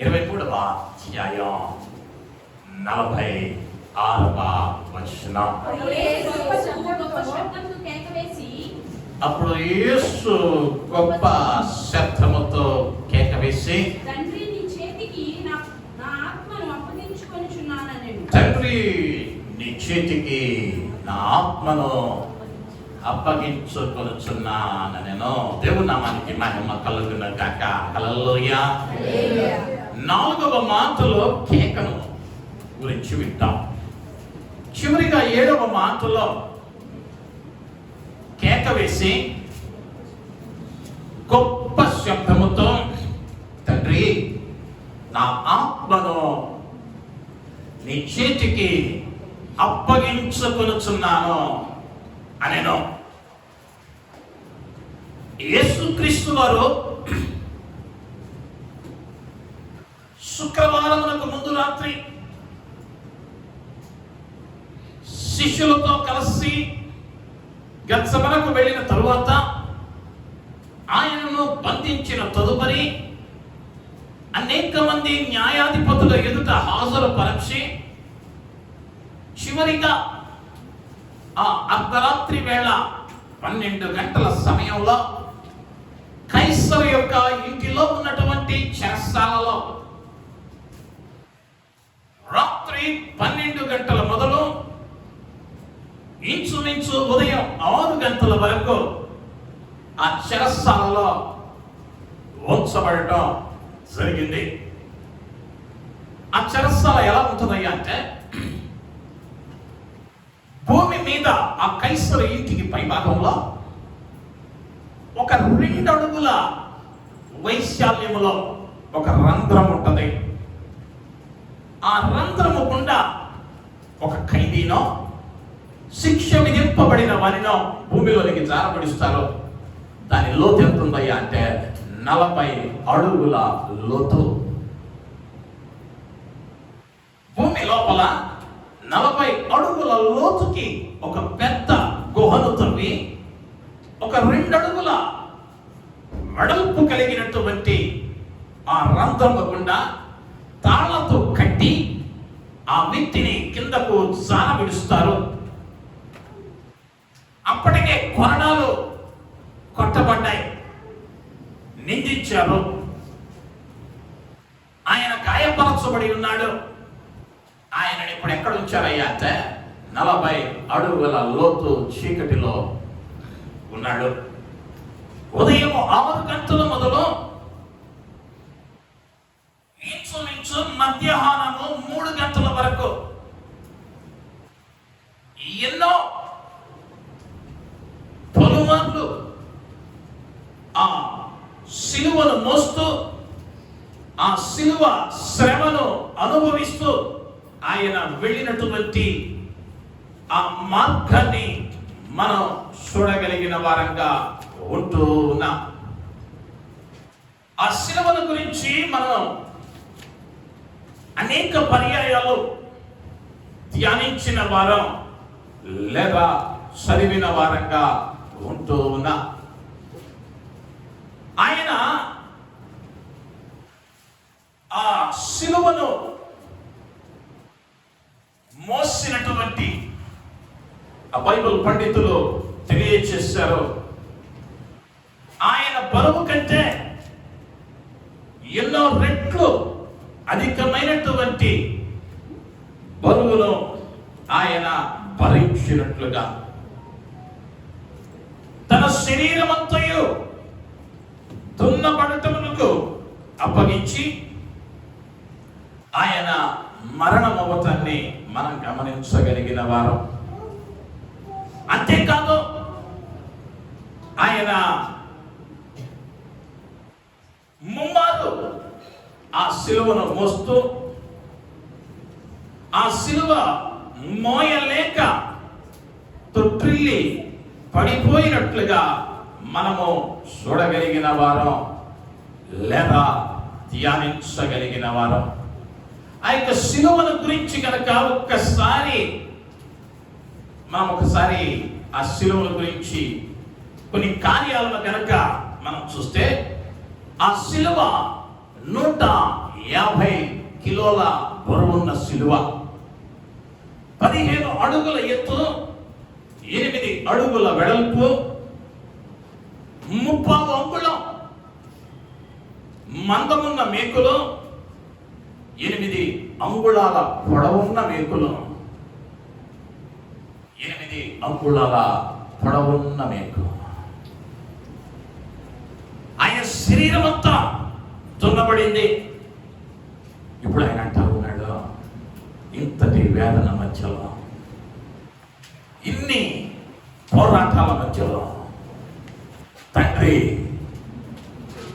ఇరవై మూడవ అధ్యాయం నలభై ఆరవ వచనం. అప్పుడు యేసు గొప్ప శబ్దముతో కేక వేసి తండ్రి నీ చేతికి నా ఆత్మను అప్పగించుకొనిచున్నానని తండ్రి నీ చేతికి నా ఆత్మను అప్పగించుకొనుచున్నాను నేను దేవుని నామానికి మహిమ కలుగున కాక హల్లెలూయా. నాలుగవ మాటలో కేకను గురించి వింటాం. చివరిగా ఏడవ మాటలో కేక వేసి గొప్ప శబ్దముతో తండ్రి నా ఆత్మను నీ చేతికి అప్పగించుకొనుచున్నాను అనేను. యేసుక్రీస్తు వారు శుక్రవారమునకు ముందు రాత్రి శిష్యులతో కలిసి గత్సమనకు వెళ్ళిన తరువాత ఆయనను బంధించిన తదుపరి అనేక మంది న్యాయాధిపతుల ఎదుట హాజరు పరచి చివరిగా ఆ అర్ధరాత్రి వేళ పన్నెండు గంటల సమయంలో కైసరు యొక్క ఇంటిలో ఉన్నటువంటి చెరసాలలో రాత్రి పన్నెండు గంటల మొదలు ఇంచుమించు ఉదయం ఆరు గంటల వరకు ఆ చెరసాలలో ఉంచబడటం జరిగింది. ఆ చెరసాల ఎలా ఉంటుందయ్యా అంటే భూమి మీద ఆ కైసర ఇంటికి పై భాగంలో ఒక రెండు అడుగుల వైశాల్యములో ఒక రంధ్రం ఉంటుంది. ఆ రంధ్రము గుండా ఒక ఖైదీనో శిక్ష విధింపబడిన వారినో భూమిలోనికి జారబడిస్తారు దాని లోతు ఎంత ఉందయ్యా అంటే నలభై అడుగుల లోతు. భూమి లోపల నలభై అడుగుల లోతుకి ఒక పెద్ద గుహను తవ్వి ఒక రెండు అడుగుల వెడల్పు కలిగినటువంటి ఆ రంధ్రము గుండా తాళ్ళతో పట్టి ఆ వ్యక్తిని కిందకు సాన విడుస్తారు. అప్పటికే కొరణాలు కొట్టబడ్డాయి. నిందించారు. ఆయన గాయపరచబడి ఉన్నాడు. ఆయనని ఇప్పుడు ఎక్కడ ఉంచారయ్యా అంటే నలభై అడుగుల లోతు చీకటిలో ఉన్నాడు. ఉదయం ఆరు గంటల మొదలు ఇంచుమించు మధ్యాహ్నము మూడు గంటల వరకు. ఎన్నో పలుమార్లు ఆ సిలువను మోస్తూ ఆ సిలువ శ్రమను అనుభవిస్తూ ఆయన వెళ్ళినటువంటి ఆ మార్గాన్ని మనం చూడగలిగిన వారంగా ఉంటూ ఉన్నాం ఆ సిలువను గురించి మనం అనేక పర్యాయాలు ధ్యానించిన వారం లేదా చదివిన వారంగా ఉంటూ ఉన్నా ఆయన ఆ శిలువను మోసినటువంటి ఆ బైబిల్ పండితులు తెలియచేశారు. ఆయన బరువు కంటే ఎన్నో రెట్లు అధికమైనటువంటి బరువును ఆయన భరించినట్లుగా. తన శరీరమంతయు దున్నబడటమునకు అప్పగించి ఆయన మరణమవతాన్ని మనం గమనించగలిగిన వారం. అంతేకాదు ఆయన ముమ్మారు ఆ సిలువను మోస్తూ ఆ సిలువ మోయలేక తొట్టిల్లి పడిపోయినట్లుగా మనము చూడగలిగిన వారం లేదా ధ్యానించగలిగిన వారం. ఆ యొక్క సిలువను గురించి కనుక ఒక్కసారి మనం ఒకసారి ఆ సిలువల గురించి కొన్ని కార్యాలను కనుక మనం చూస్తే ఆ సిలువ నూట యాభై కిలోల బరువున్న సిలువ. పదిహేను అడుగుల ఎత్తు ఎనిమిది అడుగుల వెడల్పు ముప్పావు అంగుళం మందమున్న మేకులు ఎనిమిది అంగుళాల పొడవున్న మేకులు. ఎనిమిది అంగుళాల పొడవున్న మేకు. ఆయన శరీరం అంతా దున్నబడింది. ఇప్పుడు ఆయన అంటా ఉన్నాడు ఇంతటి వేదన మధ్యలో ఇన్ని పోరాటాల మధ్యలో తండ్రి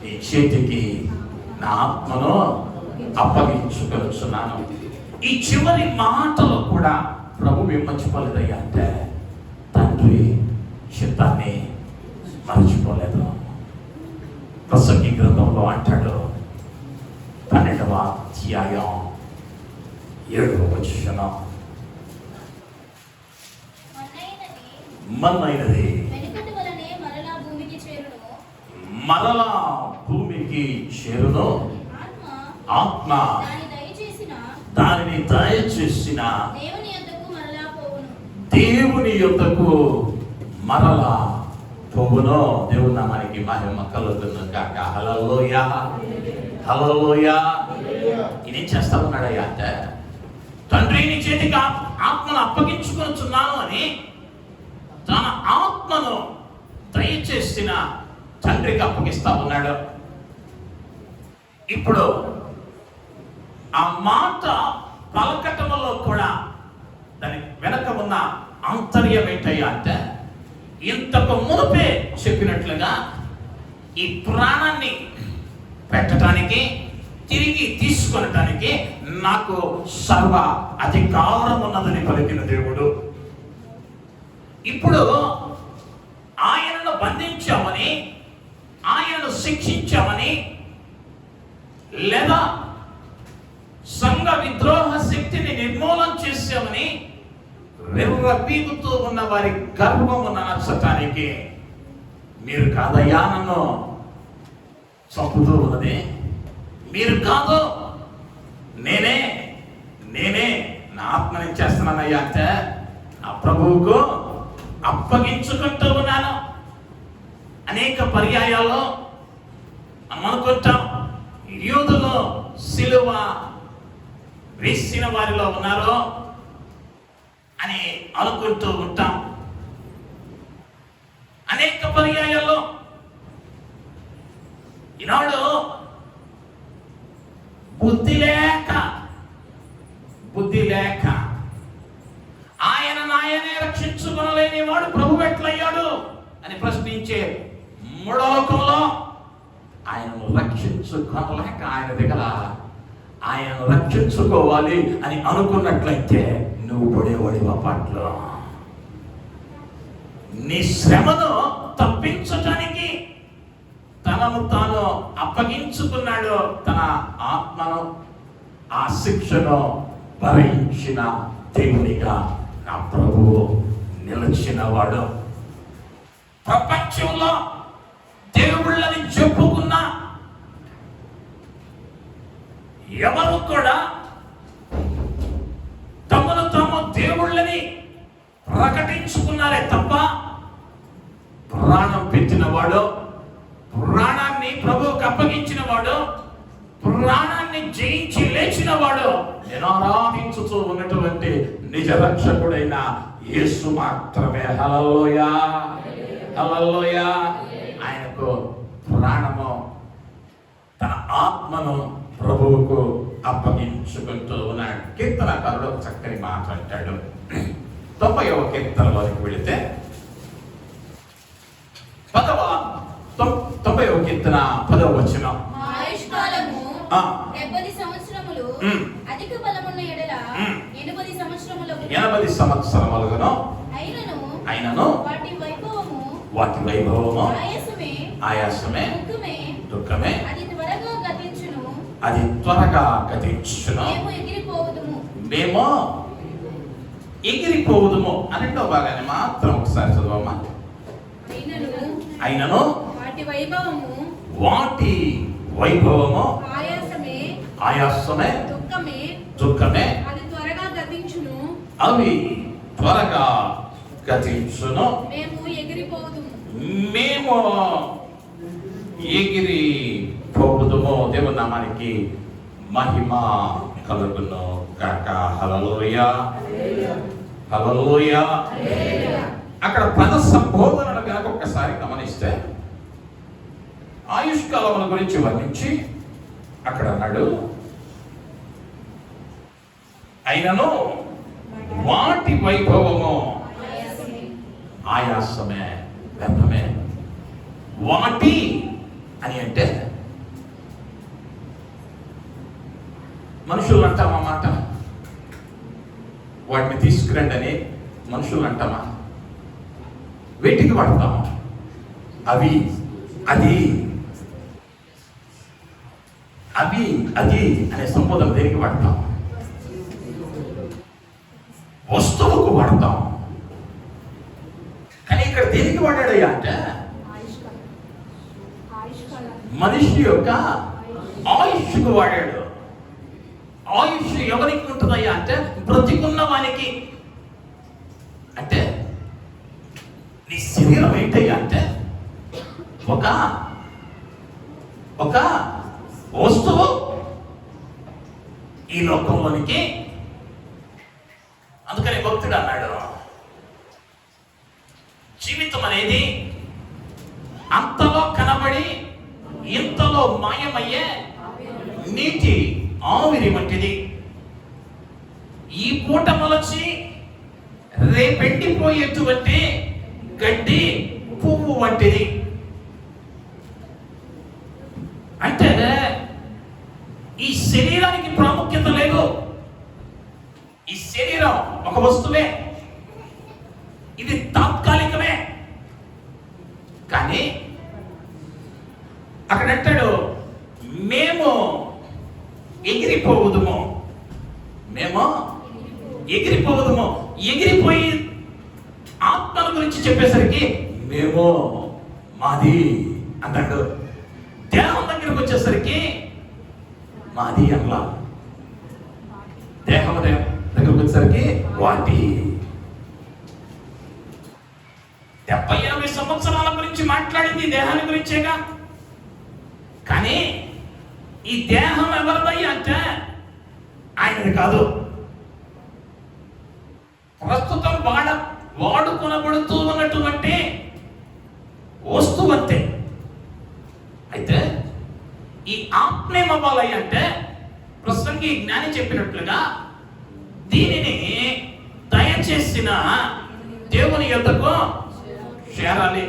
నీ చేతికి నా ఆత్మను అప్పగించుకొచ్చున్నాను ఈ చివరి మాటలు కూడా ప్రభు విమర్చిపోలేదయ్యా అంటే తండ్రి చిత్తాన్ని మర్చిపోలేదు. ప్రసంగి గ్రంథంలో అంటాడు పన్నెండవ అధ్యాయం ఏడవ వచ్చిన మన్నైనది మరలా భూమికి చేరును మరలా భూమికి చేరును ఆత్మ. దానిని దయచేసిన. దేవుని యొద్దకు మరలా పోవును. దేవుని నామానికి మహిమ కలుగును కాక హలోయా ఇదేం చేస్తా ఉన్నాడయ్యా అంటే తండ్రి నీ చేతికి ఆ- ఆత్మను అప్పగించుకొనుచున్నాను అని తన ఆత్మను దయచేసిన తండ్రికి అప్పగిస్తా ఉన్నాడు. ఇప్పుడు ఆ మాట పలకటంలో కూడా దాని వెనక ఉన్న ఆంతర్యం ఏంటయ్యా అంటే ఇంతకు మునుపే చెప్పినట్లుగా ఈ ప్రాణాన్ని పెట్టడానికి తిరిగి తీసుకొనటానికి నాకు సర్వ అధికారం ఉన్నదని పలికిన దేవుడు. ఇప్పుడు ఆయనను బంధించామని ఆయనను శిక్షించామని లేదా సంఘ విద్రోహ శక్తిని నిర్మూలన చేశామని విర్రపీగుతూ ఉన్న వారి గర్వము నచ్చటానికి మీరు కాదయ్యా నన్ను చంపుతూ ఉన్నది. మీరు కాదు. నేనే నేనే నా ఆత్మని చేస్తున్నానయ్యా అంటే నా ప్రభువుకు అప్పగించుకుంటూ ఉన్నాను. అనేక పర్యాయాల్లో మనం అనుకుంటాం యూదులు సిలువ వేసిన వారిలో ఉన్నారో అని అనుకుంటూ ఉంటాం. అనేక పర్యాయాల్లో ఈనాడు బుద్ధి లేక బుద్ధి లేక ఆయన నాయనే రక్షించుకొనలేని వాడు ప్రభు ఎట్లయ్యాడు అని ప్రశ్నించే మూడోకంలో ఆయనను రక్షించుకోలేక ఆయన దగ్గర ఆయనను రక్షించుకోవాలి అని అనుకున్నట్లయితే నువ్వు పడేవాడి పాటలో. నీ శ్రమను తప్పించటానికి తనను తాను అప్పగించుకున్నాడు తన ఆత్మను ఆ శిక్షను భరించిన దేవునిగా నా ప్రభువు నిలిచినవాడు. ప్రపంచంలో దేవుళ్ళని చెప్పుకున్న ఎవరు కూడా తమను తాము దేవుళ్ళని ప్రకటించుకున్నారే తప్ప ప్రాణం పెట్టినవాడు ప్రాణం ప్రాణాన్ని ప్రభువుకు అప్పగించిన వాడు ప్రాణాన్ని జయించి లేచిన వాడు నేను ఆరాధించుతూ ఉన్నటువంటి నిజ రక్షకుడైన యేసు మాత్రమే. హలలోయ హలలోయ ఆయనకు ప్రాణము తన ఆత్మను ప్రభువుకు అప్పగించుకుంటూ ఉన్నాడు. కీర్తనకారుడు ఒక చక్కని మాట అంటాడు. తొంభైవ కీర్తనలోకి వెళితే పదవ తొం- తొంభైవ కీర్తన పదవ వచనం మా ఆయుష్కాలము ఆ. డెబ్బది సంవత్సరములు ఉమ్. అధిక బలమున్న ఎడల ఉమ్. ఎనభది సంవత్సరములకు ఎనభై సంవత్సరములుగాను అయినను వాటి వైభవము వాటి వైభవము ఆయాసమే దుఃఖమే అది త్వరగా గతించును. గతించును. మేము ఎగిరిపోవుదుము. ఎగిరిపోవుదుము అన్నట్టు బాగానే మాత్రం ఒకసారి చదవమ్మా. అయినను వాటి వైభవము వాటి వైభవము ఆయాసమే ఆయాసమే దుఃఖమే దుఃఖమే అది త్వరగా గతించును. అవి త్వరగా గతించును. మేము ఎగిరిపోదుము. మేము ఎగిరి పోగుదుము దేవుని నామానికి మహిమ కలుగును కాక హలలోయ హలలోయ అక్కడ పద సంబోధనలు కనుక ఒక్కసారి గమనిస్తే ఆయుష్కాలముల గురించి వర్ణించి అక్కడ అన్నాడు. అయినను వాటి వైభవము ఆయాసమే వ్యర్థమే వాటి అని అంటే మనుషులు అంటామా మాట? వాటిని తీసుకురండి అని మనుషులు అంటామా? వేటికి వాడతాము? అవి అది అవి అది అనే సంబోధన దేనికి వాడతాం. వస్తువుకు వాడతాం. కానీ ఇక్కడ దేనికి వాడాడయ్యా అంటే మనిషి యొక్క ఆయుష్కు వాడాడు. ఆయుష్ ఎవరికి ఉంటుందయ్యా అంటే బ్రతికున్న వానికి. అంటే నీ శరీరం ఏంటయ్యా అంటే ఒక ఒక వస్తువు ఈ లోకంలోనికి అందుకని భక్తుడు అన్నాడు. జీవితం అనేది అంతలో కనబడి ఇంతలో మాయమయ్యే నీటి ఆవిరి వంటిది. ఈ పూట మొలచి రేపెండిపోయేటువంటి గడ్డి పువ్వు వంటిది అంటే ఈ శరీరానికి ప్రాముఖ్యత లేదు ఈ శరీరం ఒక వస్తువే ఇది తాత్కాలికమే కానీ అక్కడ అంటాడు మేము ఎగిరిపోవుదుము. మేము ఎగిరిపోవుదుము. ఎగిరిపోయి ఆత్మల గురించి చెప్పేసరికి మేము మాది అంటాడు. దేహం దగ్గరకు వచ్చేసరికి మాది అనలా. దేహం దగ్గరకు వచ్చేసరికి వాటి డెబ్బై ఎనభై సంవత్సరాల గురించి మాట్లాడింది దేహాన్ని గురించేగా? కానీ ఈ దేహం ఎవరిదయ్యా అంటే ఆయనది కాదు. ప్రస్తుతం వాడ వాడుకొనబడుతూ ఉన్నటువంటి వస్తువు అంతే అయితే ఈ ఆత్మేమవ్వాలి అంటే ప్రస్తుతానికి జ్ఞాని చెప్పినట్లుగా దీనిని దయచేసిన దేవుని యొద్దకు చేరాలి.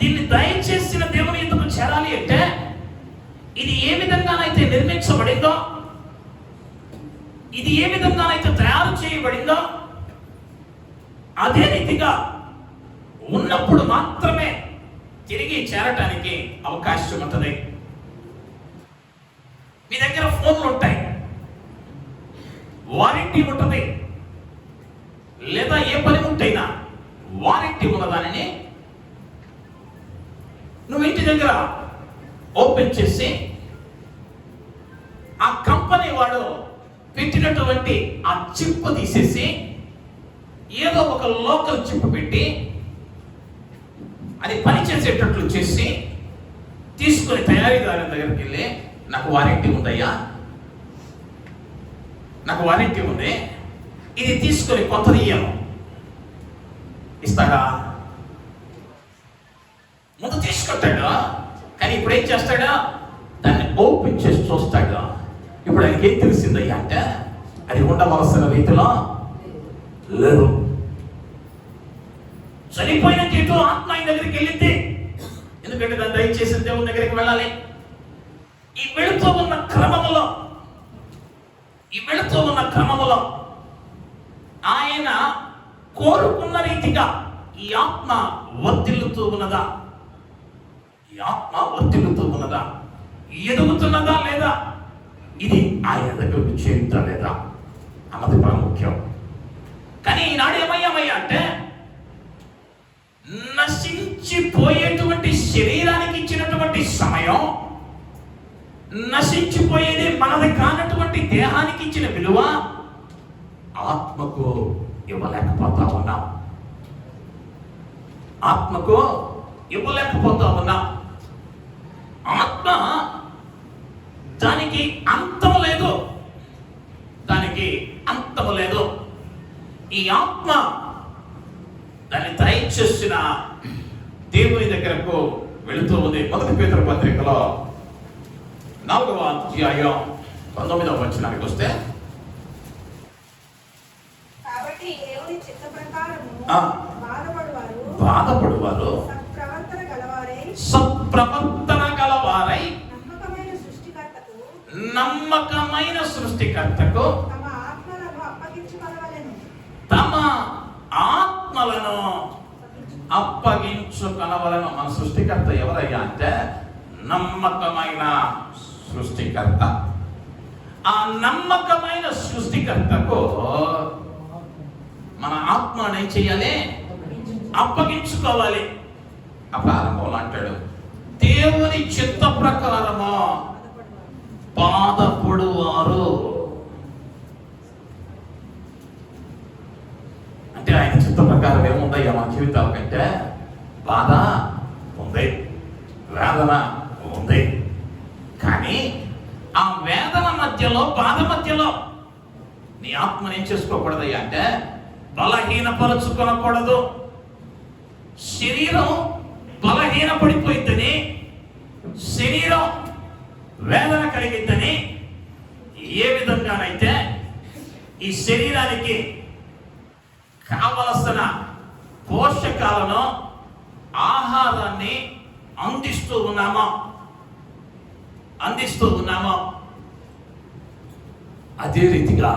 దీన్ని దయచేసిన దేవుని యొక్క చేరాలి అంటే ఇది ఏ విధంగానైతే నిర్మించబడిందో ఇది ఏ విధంగానైతే తయారు చేయబడిందో అదే రీతిగా ఉన్నప్పుడు మాత్రమే తిరిగి చేరటానికి అవకాశం ఉంటుంది. మీ దగ్గర ఫోన్లు ఉంటాయి. వారంటీ ఉంటుంది. లేదా ఏ పని ఉంటైనా ఉన్నదానిని నువ్వు ఇంటి దగ్గర ఓపెన్ చేసి ఆ కంపెనీ వాడు పెట్టినటువంటి ఆ చిప్ తీసేసి ఏదో ఒక లోకల్ చిప్ పెట్టి అది పనిచేసేటట్లు చేసి తీసుకుని తయారీదారు దగ్గరికి వెళ్ళి నాకు వారంటీ ఉందయ్యా. నాకు వారంటీ ఉంది. ఇది తీసుకొని కొత్తది ఇయ్యను ఇస్తాడా ముందు తీసుకుంటాడు. ఇప్పుడు ఏం చేస్తాడా? దాన్ని ఓపెన్ చేసి చూస్తాడా ఇప్పుడు ఆయనకి ఏం తెలిసిందయ్యా? అంటే అది ఉండవలసిన రీతిలో లేదు చనిపోయిన చేటు ఆత్మ ఆయన దగ్గరికి వెళ్ళింది ఎందుకంటే దాన్ని దయచేసిన దేవుని దగ్గరికి వెళ్ళాలి. ఈ వెళుతూ ఉన్న క్రమములో ఈ వెళుతూ ఉన్న క్రమములో ఆయన కోరుకున్న రీతిగా ఈ ఆత్మ వర్తిల్లుతూ ఉన్నదా? ఈ ఆత్మ వర్తిల్లుతూ ఉన్నదా? ఎదుగుతున్నదా లేదా? ఇది ఆయన దగ్గరకు చేరుతా లేదా? అన్నది ప్రాముఖ్యం కానీ ఈనాడు ఏమయ్యామయ్యా అంటే నశించిపోయేటువంటి శరీరానికి ఇచ్చినటువంటి సమయం నశించిపోయేది మనది కానటువంటి దేహానికి ఇచ్చిన విలువ ఆత్మకు ఇవ్వలేకపోతా ఉన్నాం. ఆత్మకు ఇవ్వలేకపోతా ఉన్నాం. ఆత్మ దానికి అంతం లేదు. దానికి అంతం లేదు. ఈ ఆత్మ దాన్ని దయచేసిన దేవుని దగ్గరకు వెళుతూ ఉంది. మొదటి పేదల పత్రికలో నాలుగవ అధ్యాయం పంతొమ్మిదవ వచనానికి వస్తే బాధపడువారు సత్ప్రవర్తన నమ్మకమైన సృష్టికర్తకు తమ ఆత్మలను అప్పగించుకొనవలెను. ఆత్మలను అప్పగించుకొనవలను మన సృష్టికర్త ఎవరయ్యా అంటే నమ్మకమైన సృష్టికర్త. ఆ నమ్మకమైన సృష్టికర్తకు మన ఆత్మను ఏం చేయాలి? అప్పగించుకోవాలి. ఆ ప్రారంభంలో అంటాడు. దేవుని చిత్త ప్రకారము బాధపడువారు. అంటే ఆయన చిత్త ప్రకారం ఏముందయ్యా మన జీవితాల కంటే బాధ ఉంది వేదన ఉంది. కానీ ఆ వేదన మధ్యలో బాధ మధ్యలో నీ ఆత్మను ఏం చేసుకోకూడదయ్యా అంటే బలహీనపరచుకోనకూడదు. శరీరం బలహీన పడిపోయిద్దని శరీరం వేదన కలిగిందని ఏ విధంగానైతే ఈ శరీరానికి కావలసిన పోషకాలను ఆహారాన్ని అందిస్తూ ఉన్నామో అందిస్తూ ఉన్నామో అదే రీతిగా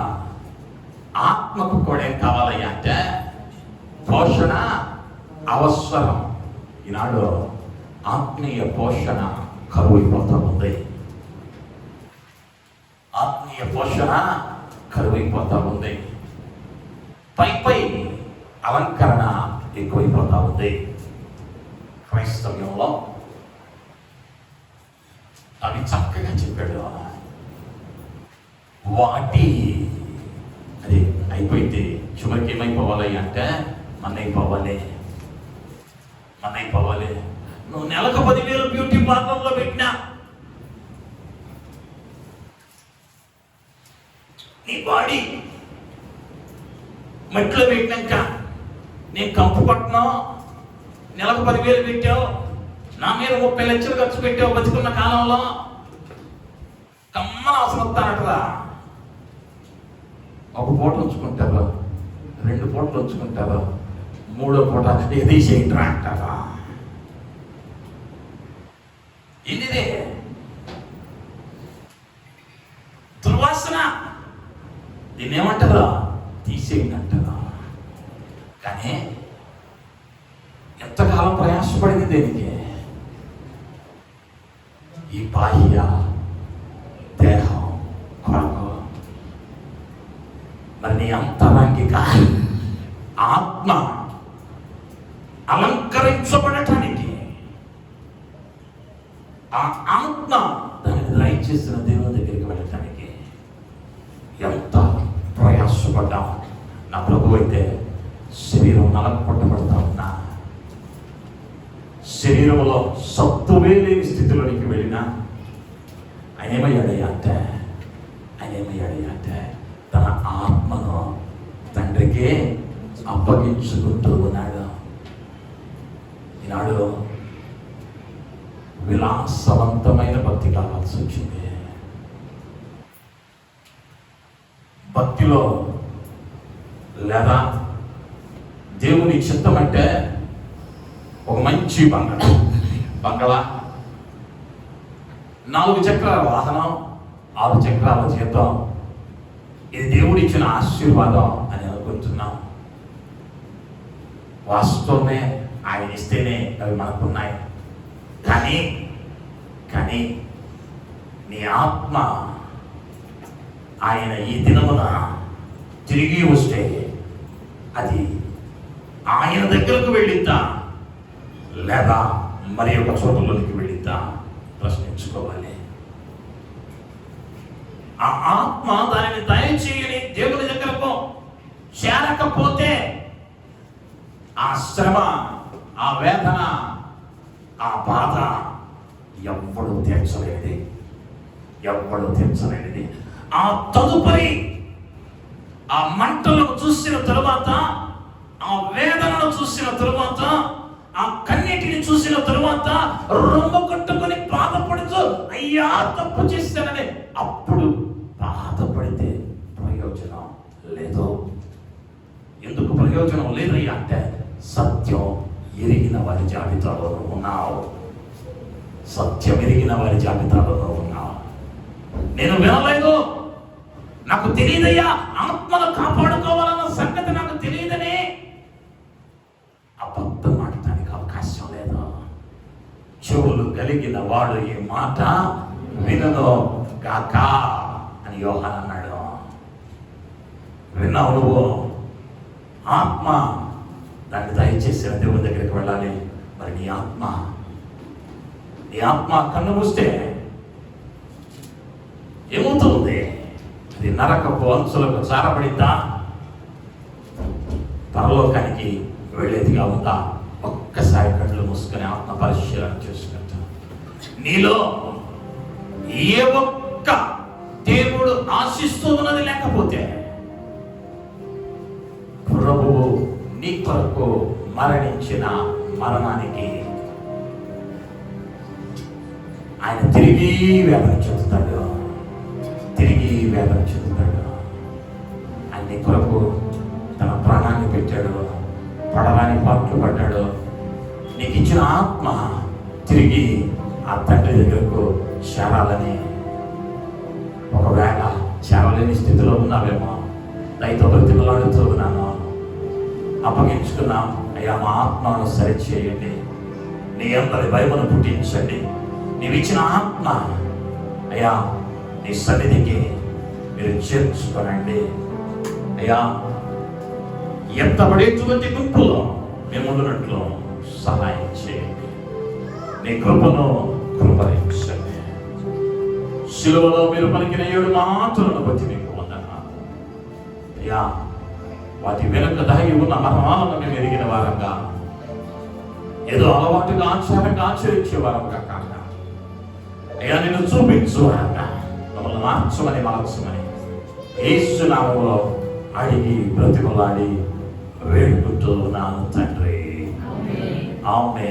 ఆత్మకు కూడా ఏం కావాలయ్యా అంటే పోషణ అవసరం. ఈనాడు ఆత్మీయ పోషణ కరువైపోతా ఉంది. ఆత్మీయ పోషణ కరువైపోతా ఉంది. పై పై అలంకరణ ఎక్కువైపోతా ఉంది. క్రైస్తవ్యంలో అవి చక్కగా చెప్పాడు. వాటి అది అయిపోయింది చివరికి ఏమైపోవాలి అంటే మన అయిపోవాలి నువ్వు నెలకు పదివేలు బ్యూటీ పార్లర్లో పెట్టినా నీ బాడీ. మట్టిలో పెట్టినాక నేను కంపు పట్టినా నెలకు పదివేలు పెట్టావు నా మీద ముప్పై లక్షలు ఖర్చు పెట్టావు బతుకున్న కాలంలో కమ్మన అవసరం వస్తానటరా. ఒక పూట ఉంచుకుంటావా? రెండు పూటలు ఉంచుకుంటావా? మూడో పూట ఇది చేయండిరా అంటారా ఇది దుర్వాసన. దీన్ని ఏమంటారా తీసేయండి అంటారా కానీ ఎంతకాలం ప్రయాసపడింది దేనికి? ఈ బాహ్య దేహం కొరకు. మరి నీ అంతరంగిక ఆత్మ అలంకరించబడటానికి ఆ ఆత్మ దాన్ని లైట్ చేసిన దేవుని దగ్గరికి వెళ్ళటానికి ఎంత ప్రయాసపడ్డా నా ప్రభు అయితే శరీరం నలగొట్టబడతా ఉన్నా శరీరంలో సత్తువే లేని స్థితిలోనికి వెళ్ళినా ఆయన ఏమయ్యాడయ్యా అంటే ఆయన ఏమయ్యాడయ్యా అంటే తన ఆత్మను తండ్రికే అప్పగించుకుంటూ ఉన్నాడు. ఈనాడు విలాసవంతమైన భక్తి కావాల్సి వచ్చింది. భక్తిలో లేదా దేవుని చిత్తం అంటే ఒక మంచి బంగళ బంగళా. నాలుగు చక్రాల వాహనం ఆరు చక్రాల జీతం. ఇది దేవుడిచ్చిన ఆశీర్వాదం అని అనుకుంటున్నాం. వాస్తవమే ఆయన ఇస్తేనే అవి మనకున్నాయి. కానీ కానీ నీ ఆత్మ ఆయన ఈ దినమున తిరిగి వస్తే అది ఆయన దగ్గరకు వెళ్ళిద్దాం? లేదా మరి ఒక చోటలోనికి వెళ్ళిద్దా ప్రశ్నించుకోవాలి. ఆ ఆత్మ దానిని దయచేయని దేవుని దగ్గరకు చేరకపోతే ఆ శ్రమ ఆ వేదన ఆ బాధ ఎవ్వడు తీర్చలేనిది. ఎవ్వడు తీర్చలేనిది. ఆ తదుపరి ఆ మంటలను చూసిన తరువాత ఆ వేదనను చూసిన తరువాత ఆ చూసిన తరువాత రొమ్మ కట్టుకొని బాధపడుతూ అయ్యా తప్పు చేశానని. అప్పుడు బాధపడితే ప్రయోజనం లేదు. ఎందుకు ప్రయోజనం లేదయ్యా అంటే సత్యం ఎరిగిన వారి జాబితాలో ఉన్నావు. సత్యం ఎరిగిన వారి జాబితాలో ఉన్నావు. నేను వినలేదు. నాకు తెలియదయ్యా ఆత్మను కాపాడు కలిగిన వాడు ఈ మాట వినను కాక అని యోహన్ అన్నాడు. విన్నావు నువ్వు? ఆత్మ దాన్ని దయచేసి దేవుని దగ్గరికి వెళ్ళాలి? మరి నీ ఆత్మ? నీ ఆత్మ కన్ను మూస్తే ఏమవుతుంది? అది నరకపు అంచులకు చారబడిందా పరలోకానికి వెళ్ళేదిగా ఉందా? ఒక్కసారి కళ్ళు మూసుకొని ఆత్మ పరిశీలన చేసుకుంటా నీలో ఏ ఒక్క దేవుడు ఆశిస్తూ ఉన్నది లేకపోతే ప్రభువు నీ కొరకు మరణించిన మరణానికి ఆయన తిరిగి వేదన చెందుతాడు. తిరిగి వేదన చెందుతాడు. ఆయన నీ కొరకు తన ప్రాణాన్ని పెట్టాడు. పడరాని పాటలు పడ్డాడు నీకు ఇచ్చిన ఆత్మ తిరిగి ఆ తండ్రి దగ్గరకు చేరాలని ఒకవేళ చేరలేని స్థితిలో ఉన్నావేమో దయతో బ్రతిమలాడుతూ ఉన్నాను అప్పగించుకున్నాం. అయ్యా మా ఆత్మను సరిచేయండి. నీ అందరి భయమును పుట్టించండి. నీవిచ్చిన ఆత్మ. అయ్యా నీ సన్నిధికి మీరు చేర్చుకోనండి. అయ్యా ఎత్తబడేటువంటి గుంపులో మేము ఉండినట్లు సహాయం చేయండి. నీ కృపను కృపరించండి శిలువలో మీరు పలికిన ఏడు మాటలను బట్టి మీకు అయ్యా వాటి వెనుక దాగి ఉన్న మర్మాలను మేము ఎరిగిన వారంగా ఏదో అలవాటుగా ఆచారంగా ఆచరించే వారంగా కాక. అయ్యా నిన్ను చూపించు వారంగా. మమ్మల్ని మార్చమని మార్చమని ఏసు నామంలో అడిగి బ్రతిమలాడి వేడుకుంటూ ఉన్నాను తండ్రి ఆమె